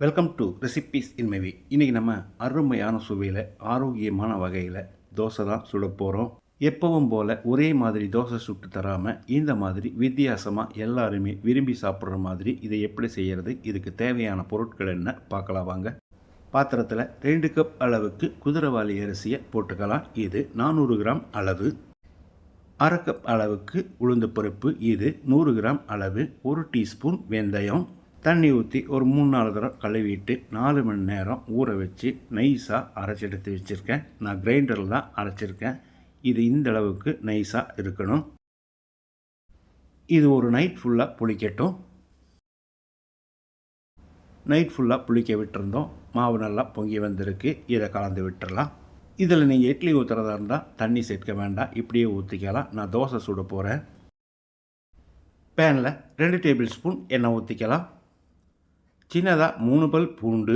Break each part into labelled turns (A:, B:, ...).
A: Welcome to recipes இன் மைவி இன்றைக்கி நம்ம அருமையான சுவையில் ஆரோக்கியமான வகையில் தோசை தான் சுட போகிறோம் எப்பவும் போல் ஒரே மாதிரி தோசை சுட்டு தராமல் இந்த மாதிரி வித்தியாசமாக எல்லாருமே விரும்பி சாப்பிட்ற மாதிரி இதை எப்படி செய்கிறது இதுக்கு தேவையான பொருட்கள் என்ன பார்க்கலாம் வாங்க. பாத்திரத்தில் ரெண்டு கப் அளவுக்கு குதிரவாளி அரிசியை போட்டுக்கலாம். இது நானூறு கிராம் அளவு. அரை கப் அளவுக்கு உளுந்து பருப்பு. இது நூறு கிராம் அளவு. ஒரு டீஸ்பூன் வெந்தயம். தண்ணி ஊற்றி ஒரு மூணு நாலு தடவை கழுவிட்டு நாலு மணி நேரம் ஊற வச்சு நைஸாக அரைச்சி எடுத்து வச்சுருக்கேன். நான் கிரைண்டரில் தான் அரைச்சிருக்கேன். இது இந்த அளவுக்கு நைஸாக இருக்கணும். இது ஒரு நைட் ஃபுல்லாக புளிக்கட்டும். நைட் ஃபுல்லாக புளிக்க விட்டுருந்தோம். மாவு நல்லா பொங்கி வந்திருக்கு. இதை கலந்து விட்டுறலாம். இதில் நீங்கள் இட்லி ஊற்றுறதா இருந்தால் தண்ணி சேர்க்க வேண்டாம். இப்படியே ஊற்றிக்கலாம் நான் தோசை சுட போகிறேன் பேனில் ரெண்டு டேபிள் ஸ்பூன் எண்ணெய் ஊற்றிக்கலாம் சின்னதாக மூணு பல் பூண்டு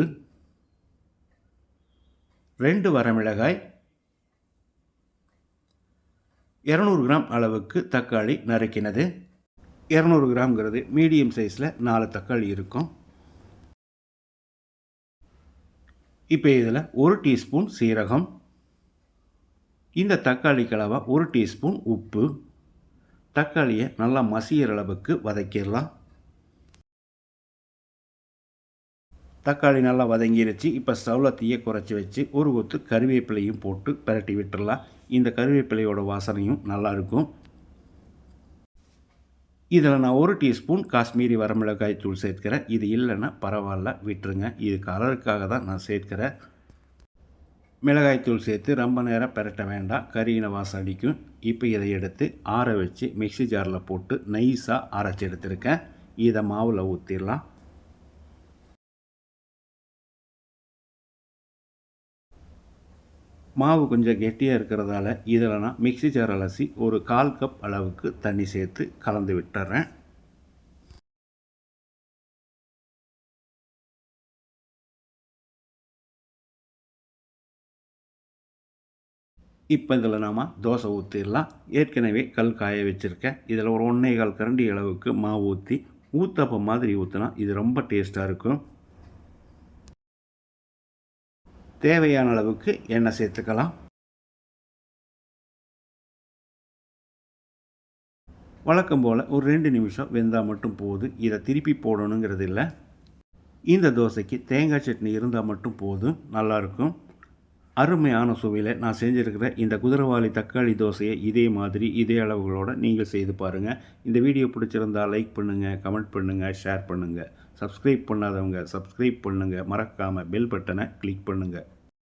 A: ரெண்டு வரமிளகாய் இரநூறு கிராம் அளவுக்கு தக்காளி நறுக்கினது. இரநூறு கிராம்ங்கிறது மீடியம் சைஸில் நாலு தக்காளி இருக்கும். இப்போ இதில் ஒரு டீஸ்பூன் சீரகம் இந்த தக்காளி கலவை ஒரு டீஸ்பூன் உப்பு தக்காளியை நல்லா மசிகிற அளவுக்கு வதக்கிடலாம். தக்காளி நல்லா வதங்கிருச்சு. இப்போ ஸ்டவ்வில் தீயை குறைச்சி வச்சு ஒரு கொத்து கருவேப்பிலையும் போட்டு பரட்டி விட்டுடலாம் இந்த கருவேப்பிலையோட வாசனையும் நல்லாயிருக்கும் இதில் நான் ஒரு டீஸ்பூன் காஷ்மீரி வரமிளகாய் தூள் சேர்க்கிறேன் இது இல்லைன்னா பரவாயில்ல விட்டுருங்க. இது கலருக்காக தான் நான் சேர்க்கிறேன் மிளகாய்த்தூள் சேர்த்து ரொம்ப நேரம் பெரட்ட வேண்டாம். கறியின வாசம் அடிக்கும். இப்போ இதை எடுத்து ஆற வச்சு மிக்சி ஜாரில் போட்டு நைஸாக அரைச்சி எடுத்திருக்கேன். இதை மாவில் ஊற்றிடலாம் மாவு கொஞ்சம் கெட்டியாக இருக்கிறதால இதில் நான் மிக்சி ஜார் அலசி ஒரு கால் கப் அளவுக்கு தண்ணி சேர்த்து கலந்து விட்டுறேன். இப்போ இதில் நாம் தோசை ஊற்றிடலாம் ஏற்கனவே கல் காய வச்சுருக்கேன். இதில் ஒரு ஒன்றே கால் கரண்டி அளவுக்கு மாவு ஊற்றி ஊத்தப்பம் மாதிரி ஊற்றினா இது ரொம்ப டேஸ்ட்டாக இருக்கும். தேவையான அளவுக்கு எண்ணெய் சேர்த்துக்கலாம். வழக்கம் போல் ஒரு ரெண்டு நிமிஷம் வெந்தால் மட்டும் போதும் இதை திருப்பி போடணுங்கிறது இல்லை. இந்த தோசைக்கு தேங்காய் சட்னி இருந்தால் மட்டும் போதும் நல்லாயிருக்கும் அருமையான சுவையில் நான் செஞ்சுருக்கிற இந்த குதிரவாளி தக்காளி தோசையை இதே மாதிரி இதே அளவுகளோடு நீங்கள் செய்து பாருங்கள் இந்த வீடியோ பிடிச்சிருந்தால் லைக் பண்ணுங்கள் கமெண்ட் பண்ணுங்கள் ஷேர் பண்ணுங்கள் சப்ஸ்கிரைப் பண்ணாதவங்க சப்ஸ்கிரைப் பண்ணுங்கள் மறக்காமல் பெல் பட்டனை கிளிக் பண்ணுங்கள்